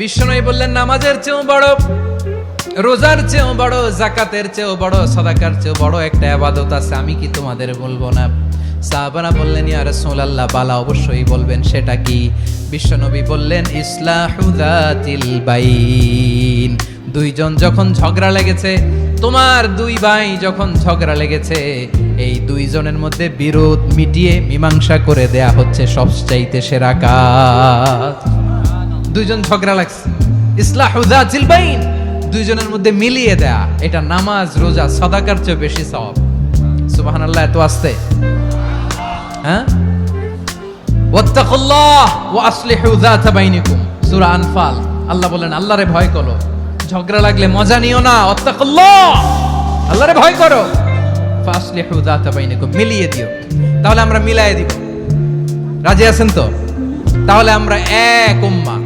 বিশ্বনবী বললেন, নামাজের চেয়েও বড়, রোজার চেয়েও বড় জাকাতের চেয়েও বড়, সদাকার চেয়েও বড় একটা আবাদত আছে, আমি কি তোমাদের বলব না? সাহাবারা বললেন, ইয়া রাসূলুল্লাহ, বালা অবশ্যই বলবেন, সেটা কি? বিশ্বনবী বললেন ইসলাহুদাতিল বাইন, দুইজন যখন ঝগড়া লেগেছে, তোমার দুই ভাই যখন ঝগড়া লেগেছে, এই দুইজনের মধ্যে বিরোধ মিটিয়ে মীমাংসা করে দেয়া হচ্ছে সবচাইতে সেরা কাজ। দুইজন ঝগড়া লাগছে। ইসলাহুদাতিল বাইন। দুইজনের মধ্যে মিলিয়ে দেয়া। এটা নামাজ, রোজা, সদাকার চেয়ে বেশি সওয়াব। সুবহানাল্লাহ, এত আসতে। হ্যাঁ? ওয়াত্তাকুল্লাহ ওয়া আসলিহু যাতা বাইনিকুম। সূরা আনফাল। আল্লাহ বলেন, আল্লাহরে ভয় করো। ঝগড়া লাগলে মজা নিও না। ওয়াত্তাকুল্লাহ! আল্লাহরে ভয় করো। ফাসলিহু যাতা বাইনিকুম। মিলিয়ে দিও। তাহলে আমরা মিলায়ে দিব। রাজি আছেন তো? তাহলে আমরা এক উম্মা।